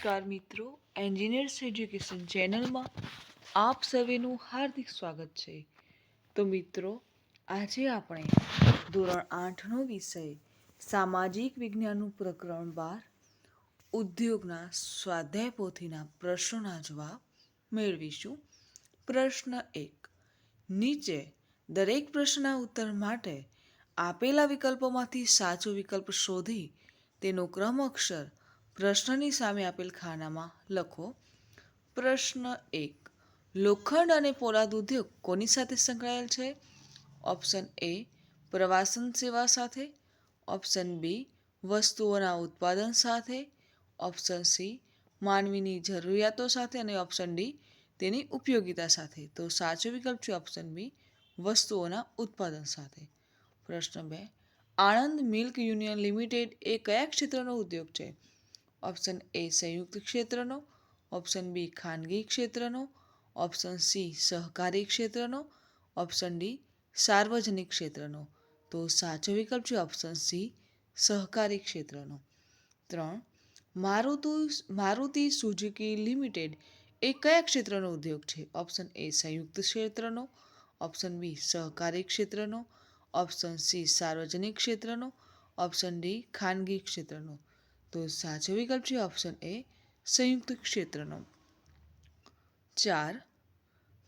નમસ્કાર મિત્રો engineers education ચેનલમાં આપ સવેનું હાર્દિક સ્વાગત છે. તો મિત્રો, આજે આપણે ધોરણ આઠનો વિષય, સામાજિક વિજ્ઞાનનું પ્રકરણ બાર, ઉદ્યોગના સ્વાધ્યાય પોથીના પ્રશ્નોના જવાબ મેળવીશું. પ્રશ્ન એક, નીચે દરેક પ્રશ્નના ઉત્તર માટે આપેલા વિકલ્પોમાંથી સાચો વિકલ્પ શોધી તેનો ક્રમ અક્ષર પ્રશ્નની સામે આપેલ ખાનામાં લખો, પ્રશ્ન એક, લોખંડ અને પોલાદ ઉદ્યોગ કોની સાથે સંકળાયેલ છે? ઓપ્શન એ, પ્રવાસન સેવા સાથે. ઓપ્શન બી, વસ્તુઓના ઉત્પાદન સાથે. ઓપ્શન સી, માનવીની જરૂરિયાતો સાથે અને ઓપ્શન ડી, તેની ઉપયોગિતા સાથે. તો સાચો વિકલ્પ છે ઓપ્શન બી, વસ્તુઓના ઉત્પાદન સાથે. પ્રશ્ન બે, આણંદ મિલ્ક યુનિયન લિમિટેડ એ કયા ક્ષેત્રનો ઉદ્યોગ છે? ઓપ્શન એ સંયુક્ત ક્ષેત્રનો, ઓપ્શન બી ખાનગી ક્ષેત્રનો, ઓપ્શન સી સહકારી ક્ષેત્રનો, ઓપ્શન ડી સાર્વજનિક ક્ષેત્રનો. તો સાચો વિકલ્પ છે ઓપ્શન સી સહકારી ક્ષેત્રનો. ત્રણ, મારુતિ મારુતિ સુઝુકી લિમિટેડ એ કયા ક્ષેત્રનો ઉદ્યોગ છે? ઓપ્શન એ સંયુક્ત ક્ષેત્રનો, ઓપ્શન બી સહકારી ક્ષેત્રનો, ઓપ્શન સી સાર્વજનિક ક્ષેત્રનો, ઓપ્શન ડી ખાનગી ક્ષેત્રનો. તો સાચો વિકલ્પ છે ઓપ્શન એ સંયુક્ત ક્ષેત્રનો. ચાર,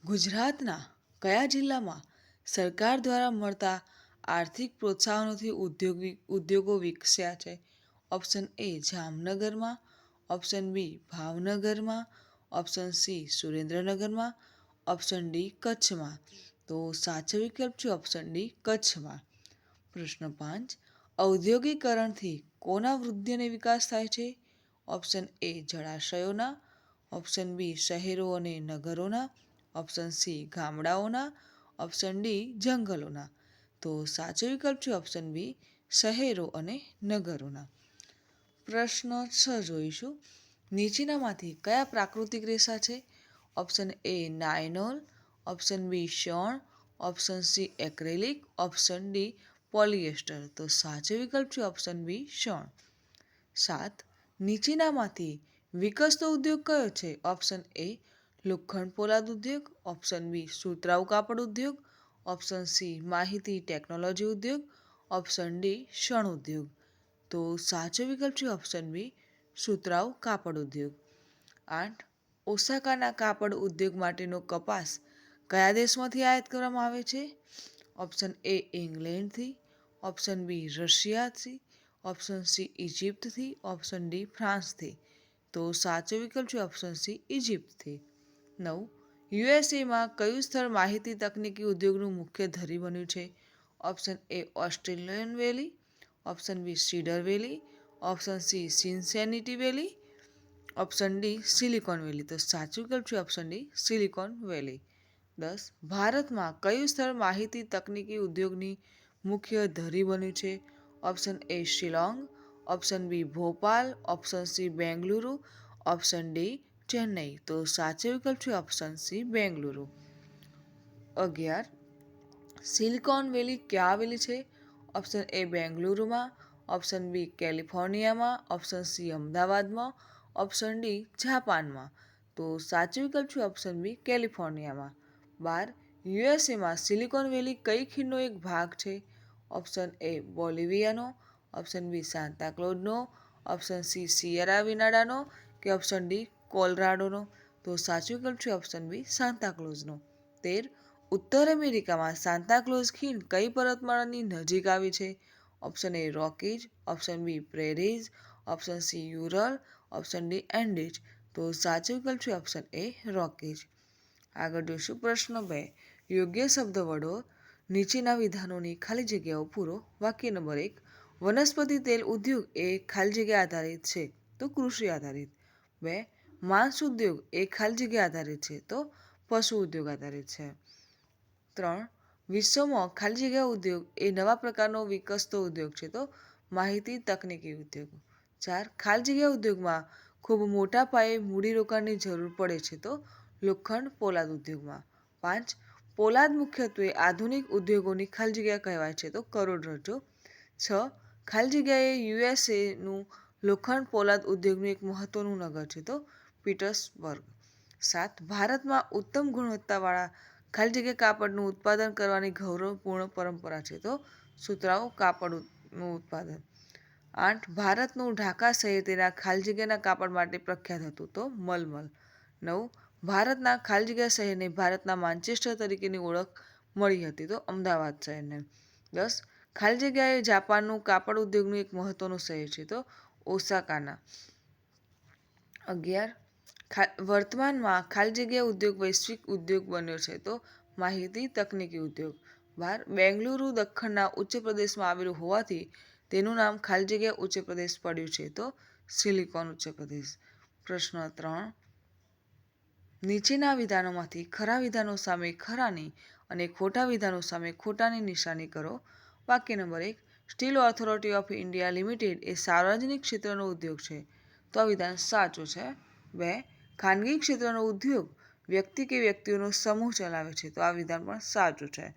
ગુજરાતના કયા જિલ્લામાં સરકાર દ્વારા મળતા આર્થિક પ્રોત્સાહનોથી ઉદ્યોગ ઉદ્યોગો વિકસ્યા છે? ઓપ્શન એ જામનગરમાં, ઓપ્શન બી ભાવનગરમાં, ઓપ્શન સી સુરેન્દ્રનગરમાં, ઓપ્શન ડી કચ્છમાં. તો સાચો વિકલ્પ છે ઓપ્શન ડી કચ્છમાં. પ્રશ્ન પાંચ, ઔદ્યોગિકરણથી કોના વૃદ્ધિ અને વિકાસ થાય છે? ઓપ્શન એ જળાશયોના, ઓપ્શન બી શહેરો અને નગરોના, ઓપ્શન સી ગામડાઓના, ઓપ્શન ડી જંગલોના. તો સાચો વિકલ્પ છે ઓપ્શન બી શહેરો અને નગરોના. પ્રશ્ન છ જોઈશું. નીચેનામાંથી કયા પ્રાકૃતિક રેસા છે? Option A nylon, option B શણ option C acrylic, option D polyester તો સાચો વિકલ્પ છે ઓપ્શન બી શણ. સાત, નીચેનામાંથી વિકસતો ઉદ્યોગ કયો છે? ઓપ્શન એ લોખંડ પોલાદ ઉદ્યોગ. ઓપ્શન બી સુતરાઉ કાપડ ઉદ્યોગ. ઓપ્શન સી માહિતી ટેકનોલોજી ઉદ્યોગ. ઓપ્શન ડી શણ ઉદ્યોગ. તો સાચો વિકલ્પ છે ઓપ્શન બી સુતરાઉ કાપડ ઉદ્યોગ. આઠ, ઓસાકાના કાપડ ઉદ્યોગ માટેનો કપાસ કયા દેશમાંથી આયાત કરવામાં આવે છે? ઓપ્શન એ ઇંગ્લેન્ડથી. ઓપ્શન બી રશિયાથી, ઓપ્શન સી ઇજિપ્તથી ઓપ્શન ડી ફ્રાન્સથી. તો સાચો વિકલ્પ છે ઓપ્શન સી ઇજિપ્તથી નવ, યુએસએમાં કયું સ્થળ માહિતી તકનીકી ઉદ્યોગનું મુખ્ય ધરી બન્યું છે? Option A Australian Valley, option B Cedar Valley, option C Cincinnati Valley, option D Silicon Valley. તો સાચું વિકલ્પ છે ઓપ્શન ડી સિલિકોન વેલી. દસ, ભારતમાં કયું સ્થળ માહિતી તકનીકી ઉદ્યોગની મુખ્ય ધરી બન્યું છે. Option A Shillong option B Bhopal option C Bengaluru option D Chennai તો સાચો વિકલ્પ છે ઓપ્શન સી બેંગલુરુ અગિયાર. સિલિકોન વેલી ક્યાં આવેલી છે? ઓપ્શન એ બેંગલુરુમાં ઓપ્શન બી કેલિફોર્નિયામાં ઓપ્શન સી અમદાવાદમાં. ઓપ્શન ડી જાપાનમાં તો સાચો વિકલ્પ છે ઓપ્શન બી કેલિફોર્નિયામાં બાર. યુએસએમાં સિલિકોન વેલી કઈ ખીણનો એક ભાગ છે? ઓપ્શન એ બોલિવિયાનો, ઓપ્શન બી સાંતાક્લોઝનો ઓપ્શન સી સિયરા વિનાડાનો કે ઓપ્શન ડી કોલરાડોનો. તો સાચું વિકલ્પ છે ઓપ્શન બી સાંતાક્લોઝનો તેર, ઉત્તર અમેરિકામાં સાંતાક્લોઝ ખીણ કઈ પર્વતમાળાની નજીક આવી છે? Option A Rockies option B prairies, option C Ural, option D Andes તો સાચો વિકલ્પ છે ઓપ્શન એ રોકીજ આગળ જોઈશું પ્રશ્ન બે. યોગ્ય શબ્દ વડો નીચેના વિધાનોની ખાલી જગ્યાઓ પૂરો. વાક્ય નંબર એક, વનસ્પતિ તેલ ઉદ્યોગ એ ખાલી જગ્યા આધારિત છે, તો કૃષિ આધારિત. બે, માંસ ઉદ્યોગ એ ખાલી જગ્યા આધારિત છે, તો પશુ ઉદ્યોગ આધારિત છે. ત્રણ, વિશ્વમાં ખાલી જગ્યા ઉદ્યોગ એ નવા પ્રકારનો વિકસતો ઉદ્યોગ છે, તો માહિતી તકનીકી ઉદ્યોગ. ચાર, ખાલી જગ્યા ઉદ્યોગમાં ખૂબ મોટા પાયે મૂડીરોકાણની જરૂર પડે છે, તો લોખંડ પોલાદ ઉદ્યોગમાં. પાંચ પોલાદ મુખ્યત્વે આધુનિક ઉદ્યોગોની ખાલી જગ્યા કહેવાય છે. તો કરોડરજ્જુ છ, ખાલી જગ્યાએ યુએસએનું લોખંડ પોલાદ ઉદ્યોગનું એક મહત્વનું નગર છે. તો પીટર્સબર્ગ. સાત, ભારતમાં ઉત્તમ ગુણવત્તાવાળા ખાલી જગ્યા કાપડનું ઉત્પાદન કરવાની ગૌરવપૂર્ણ પરંપરા છે. તો સુતરાઉ કાપડનું ઉત્પાદન. આઠ, ભારતનું ઢાકા શહેર તેના ખાલી જગ્યાના કાપડ માટે પ્રખ્યાત હતું. તો મલમલ. નવ ભારતના ખાલી જગ્યા શહેરને ભારતના માન્ચેસ્ટર તરીકેની ઓળખ મળી હતી. તો અમદાવાદ શહેરને. દસ, ખાલી જગ્યાએ જાપાનનું કાપડ ઉદ્યોગનું એક મહત્વનું શહેર છે. તો ઓસાકાના. અગિયાર વર્તમાનમાં ખાલી જગ્યા ઉદ્યોગ વૈશ્વિક ઉદ્યોગ બન્યો છે. તો માહિતી તકનીકી ઉદ્યોગ. બાર, બેંગલુરુ દખ્ખણના ઉચ્ચ પ્રદેશમાં આવેલું હોવાથી તેનું નામ ખાલી જગ્યા ઉચ્ચ પ્રદેશ પડ્યું છે. તો સિલિકોન ઉચ્ચ પ્રદેશ. પ્રશ્ન ત્રણ નીચેના વિધાનોમાંથી ખરા વિધાનો સામે ખરાની અને ખોટા વિધાનો સામે ખોટાની નિશાની કરો. વાક્ય નંબર એક, Steel Authority of India Limited એ સાર્વજનિક ક્ષેત્રનો ઉદ્યોગ છે. તો આ વિધાન સાચું છે? બે, ખાનગી ક્ષેત્રનો ઉદ્યોગ વ્યક્તિ કે વ્યક્તિઓનો સમૂહ ચલાવે છે. તો આ વિધાન પણ સાચું છે.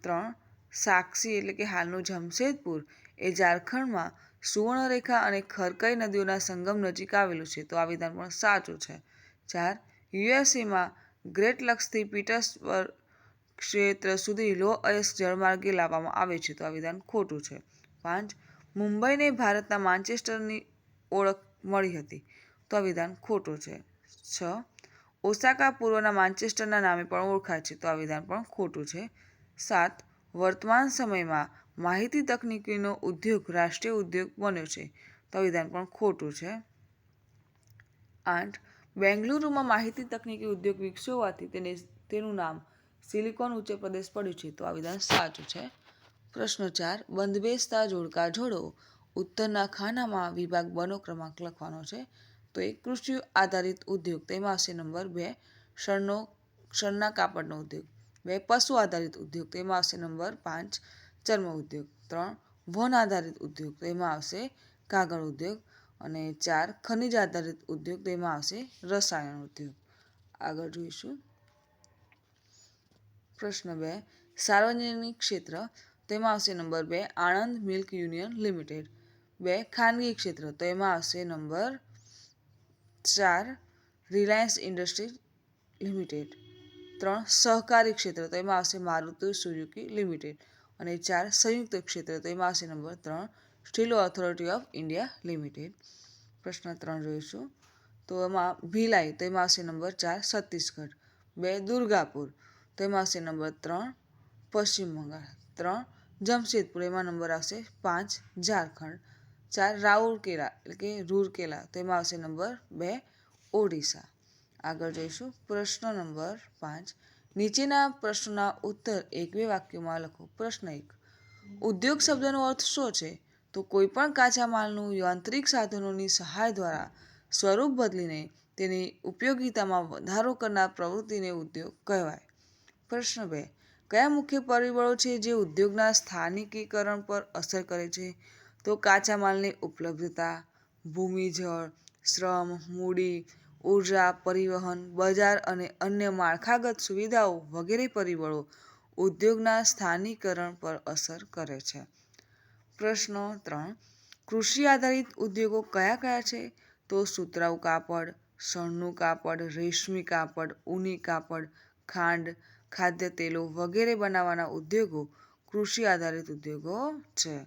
ત્રણ, સાક્ષી એટલે કે હાલનું જમશેદપુર એ ઝારખંડમાં સુવર્ણરેખા અને ખરકઈ નદીઓના સંગમ નજીક આવેલું છે. તો આ વિધાન પણ સાચું છે. ચાર યુએસએમાં ગ્રેટ લક્સથી પીટર્સબર્ગ ક્ષેત્ર સુધી લો અયસ્ક જળમાર્ગે લાવવામાં આવે છે. તો આ વિધાન ખોટું છે. પાંચ, મુંબઈને ભારતના માન્ચેસ્ટરની ઓળખ મળી હતી. તો આ વિધાન ખોટું છે. છ, ઓસાકા પૂર્વના માન્ચેસ્ટરના નામે પણ ઓળખાય છે. તો આ વિધાન પણ ખોટું છે. સાત, વર્તમાન સમયમાં માહિતી તકનીકીનો ઉદ્યોગ, રાષ્ટ્રીય ઉદ્યોગ બન્યો છે. તો આ વિધાન પણ ખોટું છે. આઠ બેંગલુરુમાં માહિતી તકનીકી ઉદ્યોગ વિકસ્યો હોવાથી તેને તેનું નામ સિલિકોન ઉચ્ચ પ્રદેશ પડ્યું છે. તો આ વિધાન સાચું છે? પ્રશ્ન ચાર, બંધબેસતા જોડકા જોડો, ઉત્તરના ખાનામાં વિભાગ બનો ક્રમાંક લખવાનો છે. તો એક કૃષિ આધારિત ઉદ્યોગ, તેમાં આવશે નંબર બે, શણનો, શણના કાપડનો ઉદ્યોગ. બે, પશુ આધારિત ઉદ્યોગ, તેમાં આવશે નંબર પાંચ, ચર્મ ઉદ્યોગ. ત્રણ, વન આધારિત ઉદ્યોગ, તેમાં આવશે કાગળ ઉદ્યોગ. અને ચાર ખનિજ આધારિત ઉદ્યોગ તેમાં આવશે રસાયણ ઉદ્યોગ. આગળ જોઈશું. પ્રશ્ન બે, સાર્વજનિક ક્ષેત્ર તેમાં આવશે નંબર બે, આણંદ મિલ્ક યુનિયન લિમિટેડ. બે, ખાનગી ક્ષેત્ર તો એમાં આવશે નંબર ચાર, રિલાયન્સ ઇન્ડસ્ટ્રીઝ લિમિટેડ. ત્રણ, સહકારી ક્ષેત્ર તો એમાં આવશે મારુતિ સુઝુકી લિમિટેડ. અને ચાર, સંયુક્ત ક્ષેત્ર તો એમાં આવશે નંબર ત્રણ Steel Authority of India Limited. પ્રશ્ન ત્રણ જોઈશું. તો એમાં ભીલાઈ તો એમાં આવશે નંબર ચાર છત્તીસગઢ. બે દુર્ગાપુર તો એમાં આવશે નંબર ત્રણ પશ્ચિમ બંગાળ. ત્રણ જમશેદપુર, એમાં નંબર આવશે પાંચ ઝારખંડ. ચાર રાઉરકેલા, એટલે કે રૂરકેલા તેમાં આવશે નંબર બે ઓડિશા. આગળ જોઈશું. પ્રશ્ન નંબર પાંચ. નીચેના પ્રશ્નના ઉત્તર એક બે વાક્યોમાં લખો. પ્રશ્ન એક. ઉદ્યોગ શબ્દનો અર્થ શું છે? તો કોઈપણ કાચા માલનું યાંત્રિક સાધનોની સહાય દ્વારા સ્વરૂપ બદલીને તેની ઉપયોગિતામાં વધારો કરનાર પ્રવૃત્તિને ઉદ્યોગ કહેવાય. પ્રશ્ન બે, કયા મુખ્ય પરિબળો છે જે ઉદ્યોગના સ્થાનિકીકરણ પર અસર કરે છે? તો કાચા માલની ઉપલબ્ધતા ભૂમિજળ શ્રમ, મૂડી, ઊર્જા, પરિવહન, બજાર અને અન્ય માળખાગત સુવિધાઓ વગેરે પરિબળો ઉદ્યોગના સ્થાનિકરણ પર અસર કરે છે. પ્રશ્નો ત્રણ. કૃષિ આધારિત ઉદ્યોગો કયા કયા છે? તો સુતરાઉ કાપડ, શણનું કાપડ, રેશમી કાપડ ઊની કાપડ, ખાંડ, ખાદ્ય તેલો વગેરે બનાવવાના ઉદ્યોગો કૃષિ આધારિત ઉદ્યોગો છે.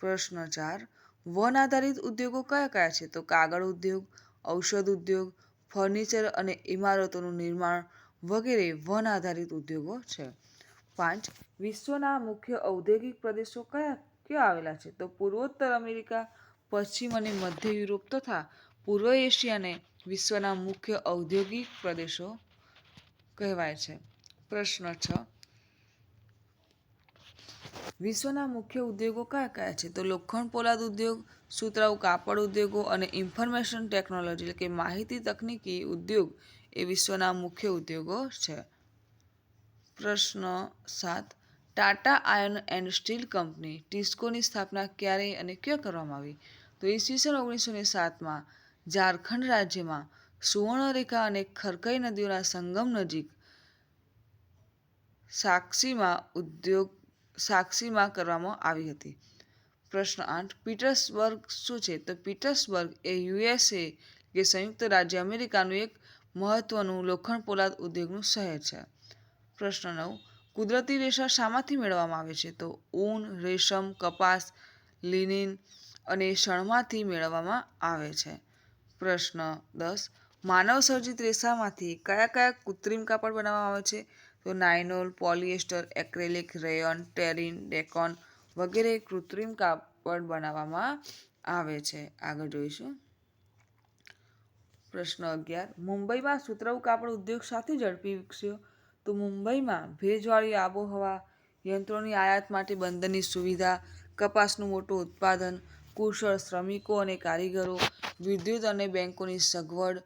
પ્રશ્ન ચાર. વન આધારિત ઉદ્યોગો કયા કયા છે? તો કાગળ ઉદ્યોગ, ઔષધ ઉદ્યોગ, ફર્નિચર અને ઇમારતોનું નિર્માણ વગેરે વન આધારિત ઉદ્યોગો છે. પાંચ. વિશ્વના મુખ્ય ઔદ્યોગિક પ્રદેશો કયા ક્યાં આવેલા છે. તો પૂર્વોત્તર અમેરિકા, પશ્ચિમ અને મધ્ય યુરોપ તથા પૂર્વ એશિયાને વિશ્વના મુખ્ય ઔદ્યોગિક પ્રદેશો કહેવાય છે. પ્રશ્ન છ. વિશ્વના મુખ્ય ઉદ્યોગો કયા કયા છે? તો લોખંડ પોલાદ ઉદ્યોગ, સુતરાઉ કાપડ ઉદ્યોગો અને ઇન્ફોર્મેશન ટેકનોલોજી એટલે કે માહિતી તકનીકી ઉદ્યોગ એ વિશ્વના મુખ્ય ઉદ્યોગો છે. પ્રશ્ન સાત. Tata Iron and Steel Company ટિસ્કોની સ્થાપના ક્યારે અને ક્યાં કરવામાં આવી? તો ઈસવીસન ઓગણીસો ને સાતમાં ઝારખંડ રાજ્યમાં સુવર્ણરેખા અને ખરકઈ નદીઓના સંગમ નજીક સાક્ષીમાં ઉદ્યોગ સાક્ષીમાં કરવામાં આવી હતી. પ્રશ્ન આઠ, પીટર્સબર્ગ શું છે? તો પીટર્સબર્ગ એ યુએસએ કે સંયુક્ત રાજ્ય અમેરિકાનું એક મહત્વનું લોખંડ પોલાદ ઉદ્યોગનું શહેર છે. પ્રશ્ન નવ કુદરતી રેસા શામાંથી મેળવવામાં આવે છે? તો ઊન, રેશમ, કપાસ, લિનિન અને શણમાંથી મેળવવામાં આવે છે. પ્રશ્ન દસ. માનવ સર્જિત રેસામાંથી કયા કયા કૃત્રિમ કાપડ બનાવવામાં આવે છે? તો nylon polyester, acrylic, rayon, terene, dacron વગેરે કૃત્રિમ કાપડ બનાવવામાં આવે છે. આગળ જોઈશું. પ્રશ્ન અગિયાર. મુંબઈમાં સુતરાઉ કાપડ ઉદ્યોગ સાથે ઝડપી વિકસ્યો? તો મુંબઈમાં ભેજવાળી આબોહવા, યંત્રોની આયાત માટે બંદરની સુવિધા, કપાસનું મોટું ઉત્પાદન, કુશળ શ્રમિકો અને કારીગરો, વિદ્યુત અને બેંકોની સગવડ,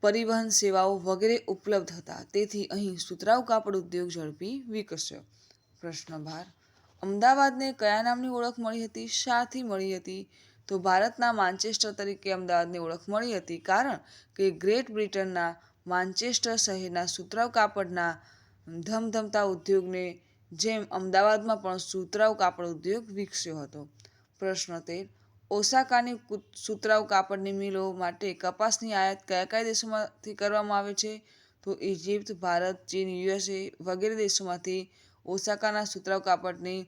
પરિવહન સેવાઓ વગેરે ઉપલબ્ધ હતા. તેથી અહીં સુતરાઉ કાપડ ઉદ્યોગ ઝડપી વિકસ્યો. પ્રશ્ન બાર. અમદાવાદને કયા નામની ઓળખ મળી હતી? શાથી મળી હતી. તો ભારતના માન્ચેસ્ટર તરીકે અમદાવાદની ઓળખ મળી હતી. કારણ કે ગ્રેટ બ્રિટનના માન્ચેસ્ટર શહેરના સુતરાઉ કાપડના ધમધમતા ઉદ્યોગને જેમ અમદાવાદમાં પણ સુતરાઉ કાપડ ઉદ્યોગ વિકસ્યો હતો. પ્રશ્ન તેર, ઓસાકાની સુતરાવ કાપડની મિલો માટે કપાસની આયાત કયા કયા દેશોમાંથી કરવામાં આવે છે? તો ઇજિપ્ત ભારત, ચીન, યુએસએ વગેરે દેશોમાંથી ઓસાકાના સુતરાઉ કાપડની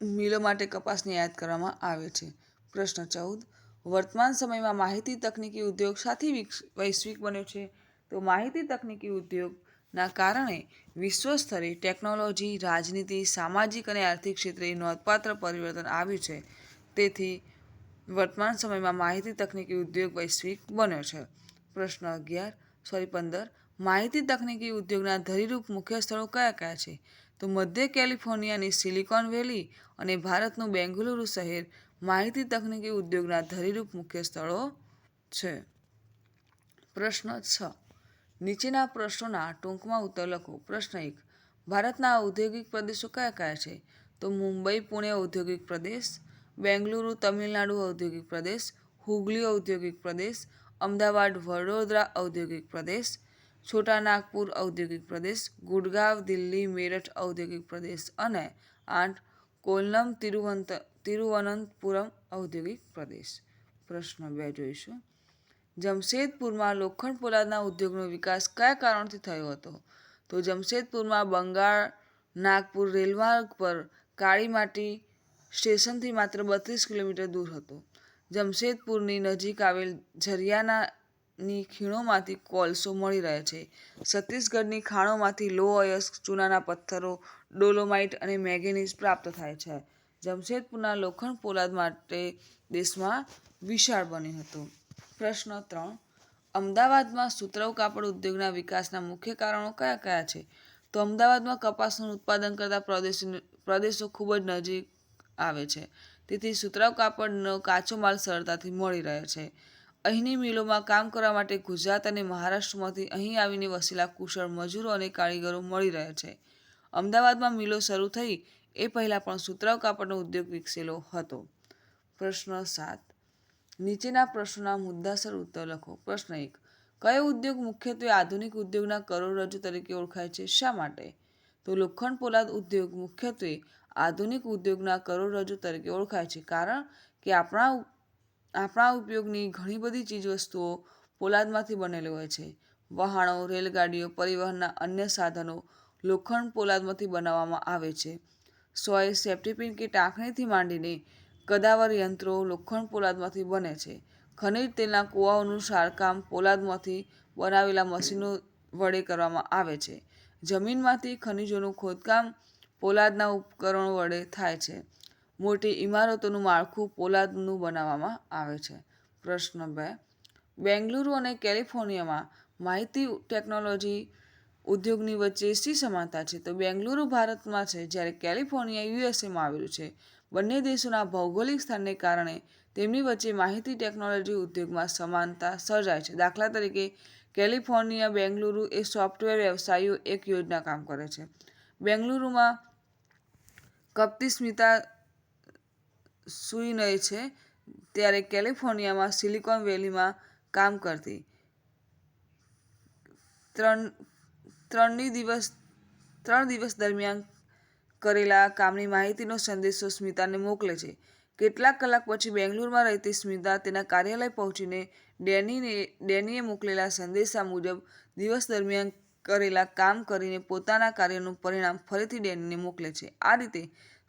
મિલો માટે કપાસની આયાત કરવામાં આવે છે. પ્રશ્ન ચૌદ વર્તમાન સમયમાં માહિતી તકનીકી ઉદ્યોગ સાથી વૈશ્વિક બન્યો છે. તો માહિતી તકનીકી ઉદ્યોગના કારણે વિશ્વ સ્તરે ટેકનોલોજી, રાજનીતિ, સામાજિક અને આર્થિક ક્ષેત્રે નોંધપાત્ર પરિવર્તન આવ્યું છે. તેથી વર્તમાન સમયમાં માહિતી તકનીકી ઉદ્યોગ વૈશ્વિક બન્યો છે. પ્રશ્ન અગિયાર, સોરી પંદર, માહિતી તકનીકી ઉદ્યોગના ધરીરૂપ મુખ્ય સ્થળો કયા કયા છે? તો મધ્ય કેલિફોર્નિયાની સિલિકોન વેલી અને ભારતનું બેંગલુરુ શહેર માહિતી તકનીકી ઉદ્યોગના ધરીરૂપ મુખ્ય સ્થળો છે. પ્રશ્ન છ. નીચેના પ્રશ્નોના ટૂંકમાં ઉત્તર લખો. પ્રશ્ન એક. ભારતના ઔદ્યોગિક પ્રદેશો કયા કયા છે? તો મુંબઈ, પુણે ઔદ્યોગિક પ્રદેશ, બેંગલુરુ, તમિલનાડુ ઔદ્યોગિક પ્રદેશ, હુગલી ઔદ્યોગિક પ્રદેશ, અમદાવાદ, વડોદરા ઔદ્યોગિક પ્રદેશ, છોટા નાગપુર ઔદ્યોગિક પ્રદેશ, ગુડગાંવ, દિલ્હી, મેરઠ ઔદ્યોગિક પ્રદેશ અને આઠ કોલ્લમ તિરુવંત, તિરુવનંતપુરમ ઔદ્યોગિક પ્રદેશ. પ્રશ્ન બે જોઈશું. જમશેદપુરમાં લોખંડ પોલાદના ઉદ્યોગનો વિકાસ કયા કારણથી થયો હતો? તો જમશેદપુરમાં બંગાળ, નાગપુર રેલમાર્ગ પર કાળી માટી સ્ટેશનથી માત્ર બત્રીસ કિલોમીટર દૂર હતો. જમશેદપુરની નજીક આવેલ ઝરિયાનાની ખીણોમાંથી કોલસો મળી રહે છે. છત્તીસગઢની ખાણોમાંથી લો અયસ્ક ચૂનાના પથ્થરો, ડોલોમાઇટ અને મેંગેનીઝ પ્રાપ્ત થાય છે. જમશેદપુરના લોખંડ પોલાદ માટે દેશમાં વિશાળ બન્યું હતું. પ્રશ્ન ત્રણ. અમદાવાદમાં સુતરાઉ કાપડ ઉદ્યોગના વિકાસના મુખ્ય કારણો કયા કયા છે? તો અમદાવાદમાં કપાસનું ઉત્પાદન કરતા પ્રદેશો પ્રદેશો ખૂબ જ નજીક આવે છે. તેથી સુતરાઉ કાપડનો કાચો માલ સરળતાથી મળી રહે છે. અહીંની મિલોમાં કામ કરવા માટે ગુજરાત અને મહારાષ્ટ્રમાંથી અહીં આવીને વસેલા કુશળ મજૂરો અને કારીગરો મળી રહે છે. અમદાવાદમાં મિલો શરૂ થઈ એ પહેલાં પણ સુતરાઉ કાપડનો ઉદ્યોગ વિકસેલો હતો. પ્રશ્ન સાત. નીચેના પ્રશ્નોના મુદ્દાસર ઉત્તર લખો. પ્રશ્ન એક. કયો ઉદ્યોગ મુખ્યત્વે આધુનિક ઉદ્યોગના કરોડરજ્જુ તરીકે ઓળખાય છે? શા માટે? તો લોખંડ પોલાદ ઉદ્યોગ મુખ્યત્વે આધુનિક ઉદ્યોગના કરોડરજ્જુ તરીકે ઓળખાય છે. કારણ કે આપણા આપણા ઉપયોગની ઘણી બધી ચીજવસ્તુઓ પોલાદમાંથી બનેલી હોય છે. વહાણો, રેલગાડીઓ, પરિવહનના અન્ય સાધનો લોખંડ પોલાદમાંથી બનાવવામાં આવે છે. સોય સેફ્ટીપિન કે ટાંકણીથી માંડીને કદાવર યંત્રો લોખંડ પોલાદમાંથી બને છે. ખનિજ તેલના કૂવાઓનું સારકામ પોલાદમાંથી બનાવેલા મશીનો વડે કરવામાં આવે છે. જમીનમાંથી ખનિજોનું ખોદકામ પોલાદના ઉપકરણો વડે થાય છે. મોટી ઇમારતોનું માળખું પોલાદનું બનાવવામાં આવે છે. પ્રશ્ન બે. બેંગલુરુ અને કેલિફોર્નિયામાં માહિતી ટેકનોલોજી ઉદ્યોગની વચ્ચે શી સમાનતા છે? તો બેંગલુરુ ભારતમાં છે, જ્યારે કેલિફોર્નિયા યુએસએમાં આવેલું છે. બંને દેશોના ભૌગોલિક સ્થાનને કારણે તેમની વચ્ચે માહિતી ટેકનોલોજી ઉદ્યોગમાં સમાનતા સર્જાય છે. દાખલા તરીકે, કેલિફોર્નિયા, બેંગલુરુ એ સોફ્ટવેર વ્યવસાયો એક યોજના કામ કરે છે. બેંગલુરુમાં કપટી સ્મિતા સુઈનય છે, ત્યારે કેલિફોર્નિયામાં, સિલિકોન વેલીમાં કામ કરતી. ત્રણ, ત્રણની દિવસ, ત્રણ દિવસ દરમિયાન કરેલા કામની માહિતીનો સંદેશો સ્મિતાને મોકલે છે. કેટલાક કલાક પછી બેંગ્લોરમાં રહેતી સ્મિતા તેના કાર્યાલય પહોંચીને ડેનીને, ડેનીએ મોકલેલા સંદેશા મુજબ દિવસ દરમિયાન કરેલા કામ કરીને પોતાના કાર્યનું પરિણામ ફરીથી ડેનીને મોકલે છે. આ રીતે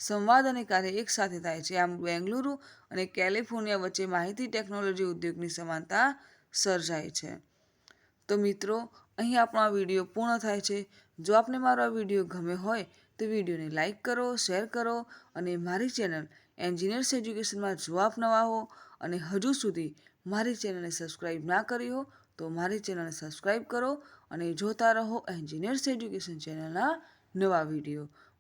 સંવાદ અને કાર્ય એકસાથે થાય છે. આમ બેંગલુરુ અને કેલિફોર્નિયા વચ્ચે માહિતી ટેકનોલોજી ઉદ્યોગની સમાનતા સર્જાય છે. તો મિત્રો, અહીં આપણો આ વીડિયો પૂર્ણ થાય છે. જો આપને મારો આ વીડિયો ગમે હોય, તો વિડીયોને લાઇક કરો, શેર કરો અને મારી ચેનલ એન્જિનિયર્સ એજ્યુકેશનમાં જો આપ નવા હો અને હજુ સુધી મારી ચેનલને સબસ્ક્રાઈબ ના કરી હો, તો મારી ચેનલને સબસ્ક્રાઈબ કરો અને જોતા રહો એન્જિનિયર્સ એજ્યુકેશન ચેનલના નવા વીડિયો.